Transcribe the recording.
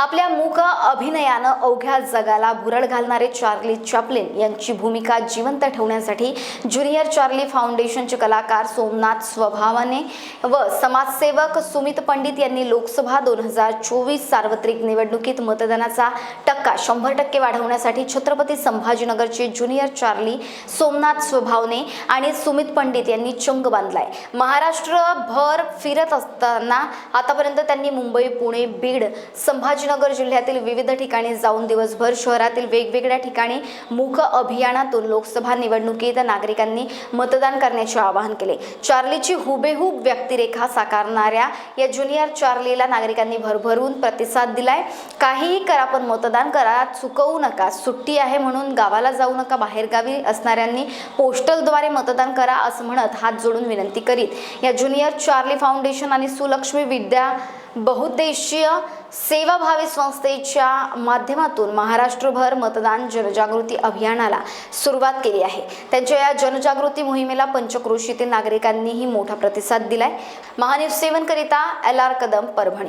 आपल्या मूक अभिनयानं अवघ्या जगाला भुरळ घालणारे चार्ली चॅपलिन यांची भूमिका जिवंत ठेवण्यासाठी ज्युनियर चार्ली फाउंडेशनचे कलाकार सोमनाथ स्वभावाने व समाजसेवक सुमित पंडित यांनी लोकसभा दोन हजार चोवीस सार्वत्रिक निवडणुकीत मतदानाचा टक्का शंभर टक्के वाढवण्यासाठी छत्रपती संभाजीनगरचे ज्युनियर चार्ली सोमनाथ स्वभावने आणि सुमित पंडित यांनी चंग बांधलाय. महाराष्ट्रभर फिरत असताना आतापर्यंत त्यांनी मुंबई पुणे बीड संभाजी संभाजीनगर जिल्ह्यातील विविध ठिकाणी जाऊन दिवसभर शहरातील वेगवेगळ्या ठिकाणी मुख अभियानातून लोकसभा निवडणुकीत नागरिकांनी मतदान करण्याचे आवाहन केले. चार्लीची हुबेहूब व्यक्तिरेखा साकारणाऱ्या या ज्युनियर चार्लीला नागरिकांनी भरभरून प्रतिसाद दिलाय. काहीही करा पण मतदान करा. चुकवू नका. सुट्टी आहे म्हणून गावाला जाऊ नका. बाहेरगावी असणाऱ्यांनी पोस्टलद्वारे मतदान करा असं म्हणत हात जोडून विनंती करीत. या ज्युनियर चार्ली फाउंडेशन आणि सुलक्ष्मी विद्या बहुद्देशीय सेवाभावी संस्थेच्या माध्यमातून महाराष्ट्रभर मतदान जनजागृती अभियानाला सुरुवात केली आहे. त्यांच्या या जनजागृती मोहिमेला पंचक्रोशीतील नागरिकांनीही मोठा प्रतिसाद दिलाय. महान्यूज सेवनकरिता एल आर कदम परभणी.